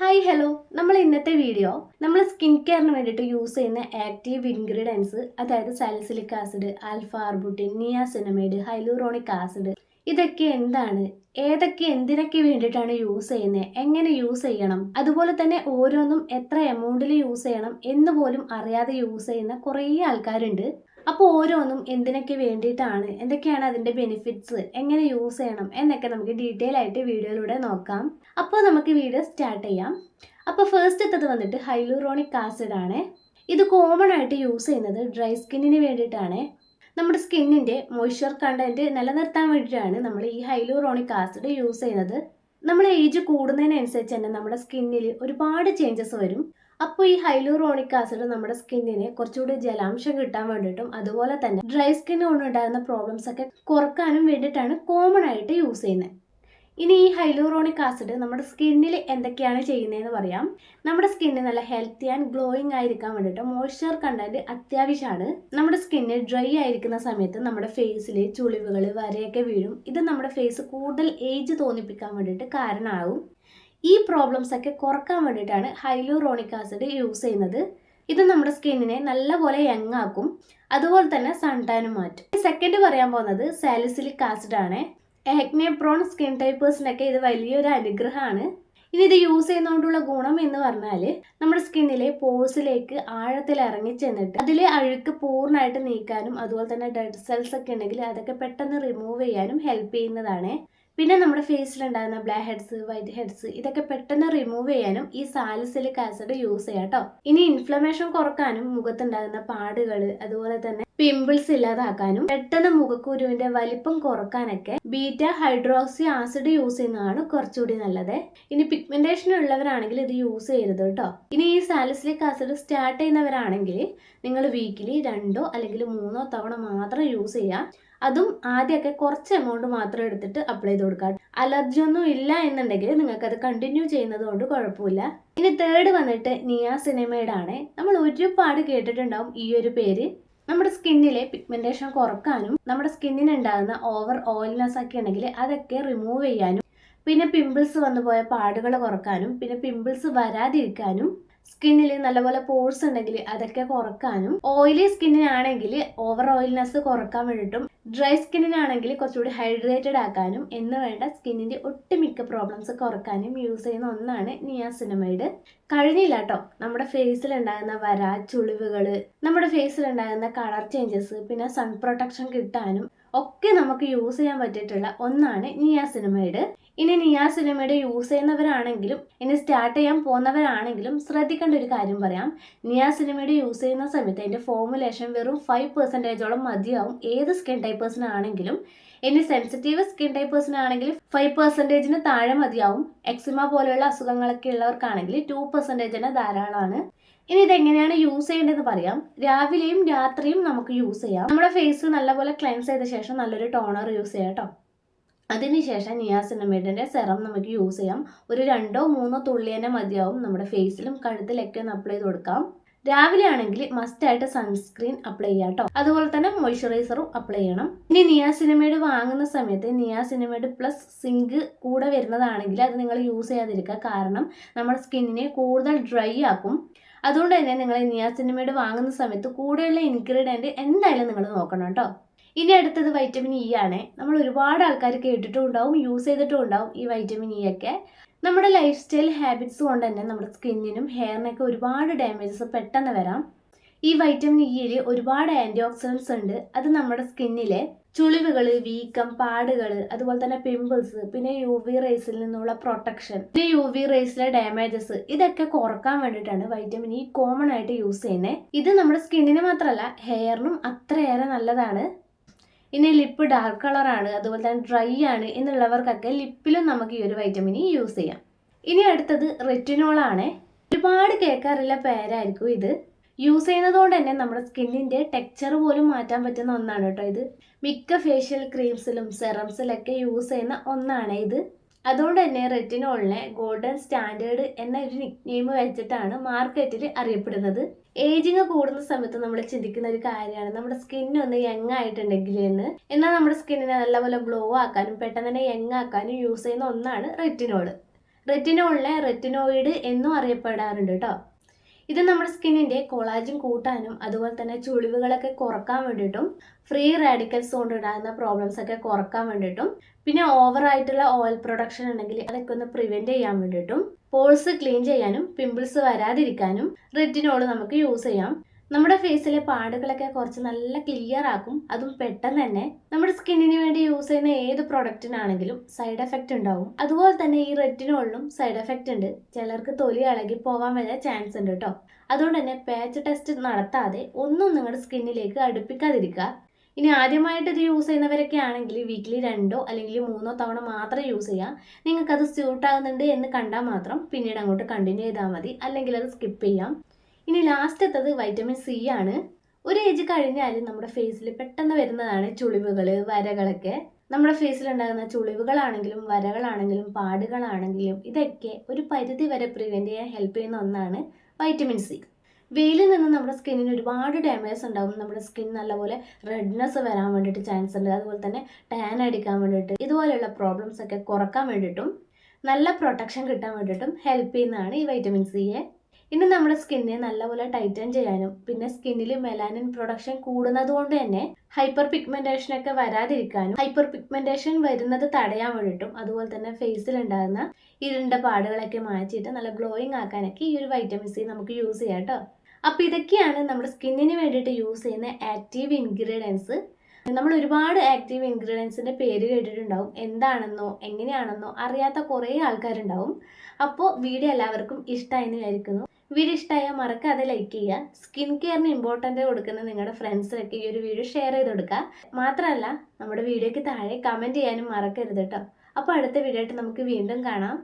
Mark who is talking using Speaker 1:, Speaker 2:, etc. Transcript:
Speaker 1: Hi hello നമ്മൾ ഇന്നത്തെ video നമ്മൾ സ്കിൻ കെയറിന് വേണ്ടിയിട്ട് യൂസ് ചെയ്യുന്ന ആക്റ്റീവ് ഇൻഗ്രീഡിയൻസ് അതായത് salicylic acid alpha arbutin niacinamide hyaluronic acid ഇതൊക്കെ എന്താണ്? ഏതൊക്കെ എന്തിനൊക്കെ വേണ്ടിയിട്ടാണ് യൂസ് ചെയ്യുന്നത് എങ്ങനെ യൂസ് ചെയ്യണം? അതുപോലെ തന്നെ ഓരോന്നും എത്ര എമൗണ്ടിൽ യൂസ് ചെയ്യണം എന്ന് പോലും അറിയാതെ യൂസ് ചെയ്യുന്ന കുറേ ആൾക്കാരുണ്ട്. അപ്പോൾ ഓരോന്നും എന്തിനൊക്കെ വേണ്ടിയിട്ടാണ്? എന്തൊക്കെയാണ് അതിന്റെ ബെനിഫിറ്റ്സ് എങ്ങനെ യൂസ് ചെയ്യണം? എന്നൊക്കെ നമുക്ക് ഡീറ്റെയിൽ ആയിട്ട് വീഡിയോയിലൂടെ നോക്കാം. അപ്പോൾ നമുക്ക് വീഡിയോ സ്റ്റാർട്ട് ചെയ്യാം. അപ്പോൾ ഫസ്റ്റ് എത്തത് വന്നിട്ട് ഹൈലൂറോണിക് ആസിഡ് ആണ്. ഇത് കോമൺ ആയിട്ട് യൂസ് ചെയ്യുന്നത് ഡ്രൈ സ്കിന്നിന് വേണ്ടിയിട്ടാണ്. നമ്മുടെ സ്കിന്നിന്റെ മോയ്സ്ചർ കണ്ടന്റ് നിലനിർത്താൻ വേണ്ടിയിട്ടാണ് നമ്മൾ ഈ ഹൈലൂറോണിക് ആസിഡ് യൂസ് ചെയ്യുന്നത്. നമ്മൾ ഏജ് കൂടുന്നതിനനുസരിച്ച് തന്നെ നമ്മുടെ സ്കിന്നിൽ ഒരുപാട് ചേഞ്ചസ് വരും. അപ്പോൾ ഈ ഹൈലൂറോണിക് ആസിഡ് നമ്മുടെ സ്കിന്നിന് കുറച്ചുകൂടി ജലാംശം കിട്ടാൻ വേണ്ടിയിട്ടും അതുപോലെ തന്നെ ഡ്രൈ സ്കിൻ കൊണ്ടുണ്ടാകുന്ന പ്രോബ്ലംസ് ഒക്കെ കുറക്കാനും വേണ്ടിയിട്ടാണ് കോമൺ ആയിട്ട് യൂസ് ചെയ്യുന്നത്. ഇനി ഈ ഹൈലൂറോണിക് ആസിഡ് നമ്മുടെ സ്കിന്നിൽ എന്തൊക്കെയാണ് ചെയ്യുന്നതെന്ന് പറയാം. നമ്മുടെ സ്കിന്ന് നല്ല ഹെൽത്തി ആൻഡ് ഗ്ലോയിങ് ആയിരിക്കാൻ വേണ്ടിയിട്ട് മോയ്സ്ചർ കണ്ടന്റ് അത്യാവശ്യമാണ്. നമ്മുടെ സ്കിന്ന് ഡ്രൈ ആയിരിക്കുന്ന സമയത്ത് നമ്മുടെ ഫേസിൽ ചുളിവുകൾ വരയൊക്കെ വീഴും. ഇത് നമ്മുടെ ഫേസ് കൂടുതൽ ഏജ് തോന്നിപ്പിക്കാൻ വേണ്ടിയിട്ട് കാരണമാവും ഈ പ്രോബ്ലംസ് ഒക്കെ കുറയ്ക്കാൻ വേണ്ടിയിട്ടാണ് ഹൈലൂറോണിക് ആസിഡ് യൂസ് ചെയ്യുന്നത്. ഇത് നമ്മുടെ സ്കിന്നിനെ നല്ലപോലെ യങ് ആക്കും. അതുപോലെ തന്നെ സൺടാനും മാറ്റും. സെക്കൻഡ് പറയാൻ പോകുന്നത് സാലിസിലിക് ആസിഡ് ആണ്. ആക്നെ പ്രോൺ സ്കിൻ ടൈപ്പേഴ്സിനൊക്കെ ഇത് വലിയൊരു അനുഗ്രഹമാണ്. ഇനി ഇത് യൂസ് ചെയ്യുന്നതുകൊണ്ടുള്ള ഗുണം എന്ന് പറഞ്ഞാൽ നമ്മുടെ സ്കിന്നിലെ പോഴ്സിലേക്ക് ആഴത്തിൽ ഇറങ്ങി ചെന്നിട്ട് അതിലെ അഴുക്ക് പൂർണമായിട്ട് നീക്കാനും അതുപോലെ തന്നെ ഡെഡ് സെൽസ് ഒക്കെ ഉണ്ടെങ്കിൽ അതൊക്കെ പെട്ടെന്ന് റിമൂവ് ചെയ്യാനും ഹെൽപ്പ് ചെയ്യുന്നതാണ്. പിന്നെ നമ്മുടെ ഫേസിലുണ്ടാകുന്ന ബ്ലാക്ക് ഹെഡ്സ് വൈറ്റ് ഹെഡ്സ് ഇതൊക്കെ പെട്ടെന്ന് റിമൂവ് ചെയ്യാനും ഈ സാലിസിലിക് ആസിഡ് യൂസ് ചെയ്യാം കേട്ടോ ഇനി ഇൻഫ്ലമേഷൻ കുറക്കാനും മുഖത്തുണ്ടാകുന്ന പാടുകൾ അതുപോലെ തന്നെ പിമ്പിൾസ് ഇല്ലാതാക്കാനും പെട്ടെന്ന് മുഖക്കുരുവിന്റെ വലിപ്പം കുറക്കാനൊക്കെ ബീറ്റ ഹൈഡ്രോക്സി ആസിഡ് യൂസ് ചെയ്യുന്നതാണ് കുറച്ചുകൂടി നല്ലത്. ഇനി പിഗ്മെന്റേഷൻ ഉള്ളവരാണെങ്കിൽ ഇത് യൂസ് ചെയ്യരുത് കേട്ടോ ഇനി ഈ സാലിസിലിക് ആസിഡ് സ്റ്റാർട്ട് ചെയ്യുന്നവരാണെങ്കിൽ നിങ്ങൾ വീക്കിലി രണ്ടോ അല്ലെങ്കിൽ മൂന്നോ തവണ മാത്രം യൂസ് ചെയ്യുക അതും ആദ്യമൊക്കെ കുറച്ച് എമൗണ്ട് മാത്രം എടുത്തിട്ട് അപ്ലൈ ചെയ്ത് കൊടുക്കാം അലർജി ഒന്നും ഇല്ല എന്നുണ്ടെങ്കിൽ നിങ്ങൾക്ക് അത് കണ്ടിന്യൂ ചെയ്യുന്നത് കൊണ്ട് കുഴപ്പമില്ല. ഇനി തേർഡ് വന്നിട്ട് നിയാസിനമൈഡ് ആണ് നമ്മൾ ഒരുപാട് കേട്ടിട്ടുണ്ടാവും ഈ ഒരു പേര്. നമ്മുടെ സ്കിന്നിലെ പിഗ്മെന്റേഷൻ കുറക്കാനും നമ്മുടെ സ്കിന്നിന് ഉണ്ടാകുന്ന ഓവർ ഓയിൽനെസ് ഒക്കെ ഉണ്ടെങ്കിൽ അതൊക്കെ റിമൂവ് ചെയ്യാനും പിന്നെ പിമ്പിൾസ് വന്നു പോയ പാടുകൾ കുറക്കാനും പിന്നെ പിമ്പിൾസ് വരാതിരിക്കാനും സ്കിന്നിൽ നല്ലപോലെ പോഴ്സ് ഉണ്ടെങ്കിൽ അതൊക്കെ കുറക്കാനും. ഓയിലി സ്കിന്നിനാണെങ്കിൽ ഓവർ ഓയിൽനെസ് കുറയ്ക്കാൻ വേണ്ടിയിട്ടും ഡ്രൈ സ്കിന്നിനാണെങ്കിൽ കുറച്ചുകൂടി ഹൈഡ്രേറ്റഡ് ആക്കാനും എന്ന് വേണ്ട സ്കിന്നിന്റെ ഒട്ടുമിക്ക പ്രോബ്ലംസ് കുറക്കാനും യൂസ് ചെയ്യുന്ന ഒന്നാണ് നിയാസിനമൈഡ്. കഴിഞ്ഞില്ല കേട്ടോ നമ്മുടെ ഫേസിൽ ഉണ്ടാകുന്ന വര ചുളിവുകൾ നമ്മുടെ ഫേസിൽ ഉണ്ടാകുന്ന കളർ ചേഞ്ചസ് പിന്നെ സൺ പ്രൊട്ടക്ഷൻ കിട്ടാനും ഒക്കെ നമുക്ക് യൂസ് ചെയ്യാൻ പറ്റിയിട്ടുള്ള ഒന്നാണ് നിയാസിനമൈഡ് ഇനി നിയാസിനമൈഡ് യൂസ് ചെയ്യുന്നവരാണെങ്കിലും ഇനി സ്റ്റാർട്ട് ചെയ്യാൻ പോകുന്നവരാണെങ്കിലും ശ്രദ്ധിക്കേണ്ട ഒരു കാര്യം പറയാം. നിയാസിനമൈഡ് യൂസ് ചെയ്യുന്ന സമയത്ത് അതിന്റെ ഫോമുലേഷൻ വെറും ഫൈവ് പെർസെന്റേജോളം മതിയാവും. ഏത് സ്കിൻ ടൈപ്പേഴ്സിനാണെങ്കിലും ഇനി സെൻസിറ്റീവ് സ്കിൻ ടൈപ്പേഴ്സിനാണെങ്കിൽ ഫൈവ് പെർസെന്റേജിന് താഴെ മതിയാവും. എക്സിമ പോലെയുള്ള അസുഖങ്ങളൊക്കെ ഉള്ളവർക്കാണെങ്കിൽ ടു പെർസെന്റേജിന് ധാരാളമാണ്. ഇനി ഇതെങ്ങനെയാണ് യൂസ് ചെയ്യേണ്ടതെന്ന് പറയാം. രാവിലെയും രാത്രിയും നമുക്ക് യൂസ് ചെയ്യാം. നമ്മുടെ ഫേസ് നല്ലപോലെ ക്ലെൻസ് ചെയ്ത ശേഷം നല്ലൊരു ടോണർ യൂസ് ചെയ്യാം കേട്ടോ അതിനുശേഷം നിയാസിനമേഡിന്റെ സെറം നമുക്ക് യൂസ് ചെയ്യാം. ഒരു രണ്ടോ മൂന്നോ തുള്ളി തന്നെ മതിയാവും നമ്മുടെ ഫേസിലും കഴുത്തിലൊക്കെ ഒന്ന് അപ്ലൈ ചെയ്ത് കൊടുക്കാം രാവിലെ ആണെങ്കിൽ മസ്റ്റ് ആയിട്ട് സൺസ്ക്രീൻ അപ്ലൈ ചെയ്യാം കേട്ടോ അതുപോലെ തന്നെ മോയ്സ്ചറൈസറും അപ്ലൈ ചെയ്യണം. ഇനി നിയാസിനമൈഡ് വാങ്ങുന്ന സമയത്ത് നിയാസിനമൈഡ് പ്ലസ് സിങ്ക് കൂടെ വരുന്നതാണെങ്കിൽ അത് നിങ്ങൾ യൂസ് ചെയ്യാതിരിക്കുക. കാരണം നമ്മുടെ സ്കിന്നിനെ കൂടുതൽ ഡ്രൈ ആക്കും. അതുകൊണ്ട് തന്നെ നിങ്ങൾ നിയാസിനമൈഡ് വാങ്ങുന്ന സമയത്ത് കൂടെയുള്ള ഇൻഗ്രീഡിയന്റ് എന്തായാലും നിങ്ങൾ നോക്കണം കേട്ടോ. ഇനി അടുത്തത് വൈറ്റമിൻ ഇ ആണ്. നമ്മൾ ഒരുപാട് ആൾക്കാർ കേട്ടിട്ടും ഉണ്ടാവും യൂസ് ചെയ്തിട്ടും ഉണ്ടാവും ഈ വൈറ്റമിൻ ഇ ഒക്കെ. നമ്മുടെ ലൈഫ് സ്റ്റൈൽ ഹാബിറ്റ്സ് കൊണ്ട് തന്നെ നമ്മുടെ സ്കിന്നിനും ഹെയറിനൊക്കെ ഒരുപാട് ഡാമേജസ് പെട്ടെന്ന് വരാം. ഈ വൈറ്റമിൻ ഇയിൽ ഒരുപാട് ആന്റി ഓക്സിഡൻസ് ഉണ്ട്. അത് നമ്മുടെ സ്കിന്നിലെ ചുളിവുകൾ വീക്കം പാടുകൾ അതുപോലെ തന്നെ പിമ്പിൾസ് പിന്നെ യു വി റേസിൽ നിന്നുള്ള പ്രൊട്ടക്ഷൻ പിന്നെ യു വി റേസിലെ ഡാമേജസ് ഇതൊക്കെ കുറയ്ക്കാൻ വേണ്ടിയിട്ടാണ് വൈറ്റമിൻ ഇ കോമൺ ആയിട്ട് യൂസ് ചെയ്യുന്നത് ഇത് നമ്മുടെ സ്കിന്നിന് മാത്രമല്ല ഹെയറിനും അത്രയേറെ നല്ലതാണ്. ഇനി ലിപ്പ് ഡാർക്ക് കളറാണ് അതുപോലെ തന്നെ ഡ്രൈ ആണ് എന്നുള്ളവർക്കൊക്കെ ലിപ്പിലും നമുക്ക് ഈ ഒരു വൈറ്റമിൻ ഇ യൂസ് ചെയ്യാം. ഇനി അടുത്തത് റെറ്റിനോളാണ് ഒരുപാട് കേൾക്കാറില്ല പേരായിരിക്കും ഇത്. യൂസ് ചെയ്യുന്നതുകൊണ്ട് തന്നെ നമ്മുടെ സ്കിന്നിന്റെ ടെക്സ്ചർ പോലും മാറ്റാൻ പറ്റുന്ന ഒന്നാണ് കേട്ടോ ഇത്. മിക്ക ഫേഷ്യൽ ക്രീംസിലും സെറംസിലൊക്കെ യൂസ് ചെയ്യുന്ന ഒന്നാണ് ഇത്. അതുകൊണ്ട് തന്നെ റെറ്റിനോളിനെ ഗോൾഡൻ സ്റ്റാൻഡേർഡ് എന്ന ഒരു നിക്നെയിം വെച്ചിട്ടാണ് മാർക്കറ്റിൽ അറിയപ്പെടുന്നത്. ഏജിങ് കൂടുന്ന സമയത്ത് നമ്മൾ ചിന്തിക്കുന്ന ഒരു കാര്യമാണ്. നമ്മുടെ സ്കിൻ ഒന്ന് യങ് ആയിട്ടുണ്ടെങ്കിൽ എന്ന്. എന്നാൽ നമ്മുടെ സ്കിന്നിനെ നല്ലപോലെ ഗ്ലോ ആക്കാനും പെട്ടെന്ന് തന്നെ യങ് ആക്കാനും യൂസ് ചെയ്യുന്ന ഒന്നാണ് റെറ്റിനോൾ റെറ്റിനോളിനെ റെറ്റിനോയിഡ് എന്നും അറിയപ്പെടാറുണ്ട് കേട്ടോ. ഇത് നമ്മുടെ സ്കിന്നിന്റെ കൊളാജൻ കൂട്ടാനും അതുപോലെ തന്നെ ചുളിവുകളൊക്കെ കുറയ്ക്കാൻ വേണ്ടിയിട്ടും ഫ്രീ റാഡിക്കൽസ് കൊണ്ട് ഉണ്ടാകുന്ന പ്രോബ്ലംസ് ഒക്കെ കുറയ്ക്കാൻ വേണ്ടിയിട്ടും പിന്നെ ഓവർ ആയിട്ടുള്ള ഓയിൽ പ്രൊഡക്ഷൻ ഉണ്ടെങ്കിൽ അതൊക്കെ ഒന്ന് പ്രിവെന്റ് ചെയ്യാൻ വേണ്ടിയിട്ടും പോൾസ് ക്ലീൻ ചെയ്യാനും പിമ്പിൾസ് വരാതിരിക്കാനും റെറ്റിനോൾ നമുക്ക് യൂസ് ചെയ്യാം. നമ്മുടെ ഫേസിലെ പാടുകളൊക്കെ കുറച്ച് നല്ല ക്ലിയർ ആക്കും. അതും പെട്ടെന്ന് തന്നെ നമ്മുടെ സ്കിന്നിന് വേണ്ടി യൂസ് ചെയ്യുന്ന ഏത് പ്രൊഡക്റ്റിനാണെങ്കിലും സൈഡ് എഫക്റ്റ് ഉണ്ടാവും. അതുപോലെ തന്നെ ഈ റെറ്റിനോളിനും സൈഡ് എഫക്റ്റ് ഉണ്ട്. ചിലർക്ക് തൊലി ഇളകി പോകാൻ വരെ ചാൻസ് ഉണ്ട് കേട്ടോ അതുകൊണ്ട് തന്നെ പാച്ച് ടെസ്റ്റ് നടത്താതെ ഒന്നും നിങ്ങളുടെ സ്കിന്നിലേക്ക് അടുപ്പിക്കാതിരിക്കുക. ഇനി ആദ്യമായിട്ട് ഇത് യൂസ് ചെയ്യുന്നവരൊക്കെ ആണെങ്കിൽ വീക്കിലി രണ്ടോ അല്ലെങ്കിൽ മൂന്നോ തവണ മാത്രം യൂസ് ചെയ്യാം നിങ്ങൾക്കത് സ്യൂട്ട് ആകുന്നുണ്ട് എന്ന് കണ്ടാൽ മാത്രം പിന്നീട് അങ്ങോട്ട് കണ്ടിന്യൂ ചെയ്താൽ മതി. അല്ലെങ്കിൽ അത് സ്കിപ്പ് ചെയ്യാം. ഇനി ലാസ്റ്റ് ലാസ്റ്റത്തത് വൈറ്റമിൻ സി ആണ്. ഒരു ഏജ് കഴിഞ്ഞാൽ നമ്മുടെ ഫേസിൽ പെട്ടെന്ന് വരുന്നതാണ് ചുളിവുകൾ വരകളൊക്കെ. നമ്മുടെ ഫേസിൽ ഉണ്ടാകുന്ന ചുളിവുകളാണെങ്കിലും വരകളാണെങ്കിലും പാടുകളാണെങ്കിലും ഇതൊക്കെ ഒരു പരിധി വരെ പ്രിവെന്റ് ചെയ്യാൻ ഹെൽപ്പ് ചെയ്യുന്ന ഒന്നാണ് വൈറ്റമിൻ സി വെയിലിൽ നിന്ന് നമ്മുടെ സ്കിന്നിന് ഒരുപാട് ഡാമേജ് ഉണ്ടാകും നമ്മുടെ സ്കിൻ നല്ലപോലെ റെഡ്നെസ് വരാൻ വേണ്ടിയിട്ട് ചാൻസ് ഉണ്ട്. അതുപോലെ തന്നെ ടാൻ അടിക്കാൻ വേണ്ടിയിട്ട് ഇതുപോലെയുള്ള പ്രോബ്ലംസ് ഒക്കെ കുറയ്ക്കാൻ വേണ്ടിയിട്ടും നല്ല പ്രൊട്ടക്ഷൻ കിട്ടാൻ വേണ്ടിയിട്ടും ഹെൽപ്പ് ചെയ്യുന്നതാണ് ഈ വൈറ്റമിൻ സിയെ ഇനി നമ്മുടെ സ്കിന്നെ നല്ലപോലെ ടൈറ്റൻ ചെയ്യാനും പിന്നെ സ്കിന്നിൽ മെലാനിൻ പ്രൊഡക്ഷൻ കൂടുന്നത് കൊണ്ട് തന്നെ ഹൈപ്പർ പിഗ്മെന്റേഷൻ ഒക്കെ വരാതിരിക്കാനും ഹൈപ്പർ പിഗ്മെന്റേഷൻ വരുന്നത് തടയാൻ വേണ്ടിയിട്ടും അതുപോലെ തന്നെ ഫേസിൽ ഉണ്ടാകുന്ന ഇരുണ്ട പാടുകളൊക്കെ മാറ്റിയിട്ട് നല്ല ഗ്ലോയിങ് ആക്കാനൊക്കെ ഈ ഒരു വൈറ്റമിൻ സി നമുക്ക് യൂസ് ചെയ്യാം കേട്ടോ അപ്പോൾ ഇതൊക്കെയാണ് നമ്മുടെ സ്കിന്നിന് വേണ്ടിയിട്ട് യൂസ് ചെയ്യുന്ന ആക്റ്റീവ് ഇൻഗ്രീഡിയൻസ് നമ്മൾ ഒരുപാട് ആക്റ്റീവ് ഇൻഗ്രീഡിയൻസിന്റെ പേര് കേട്ടിട്ടുണ്ടാവും. എന്താണെന്നോ എങ്ങനെയാണെന്നോ അറിയാത്ത കുറേ ആൾക്കാരുണ്ടാവും. അപ്പോൾ വീഡിയോ എല്ലാവർക്കും ഇഷ്ടമായെന്ന് വിചാരിക്കുന്നു. വീഡിയോ ഇഷ്ടമായാൽ മറക്കാതെ ലൈക്ക് ചെയ്യുക. സ്കിൻ കെയറിന് ഇമ്പോർട്ടന്റ് കൊടുക്കുന്ന നിങ്ങളുടെ ഫ്രണ്ട്സിനൊക്കെ ഈ ഒരു വീഡിയോ ഷെയർ ചെയ്ത് കൊടുക്കുക. മാത്രമല്ല നമ്മുടെ വീഡിയോയ്ക്ക് താഴെ കമന്റ് ചെയ്യാനും മറക്കരുത് കേട്ടോ. അപ്പോൾ അടുത്ത വീഡിയോ ആയിട്ട് നമുക്ക് വീണ്ടും കാണാം.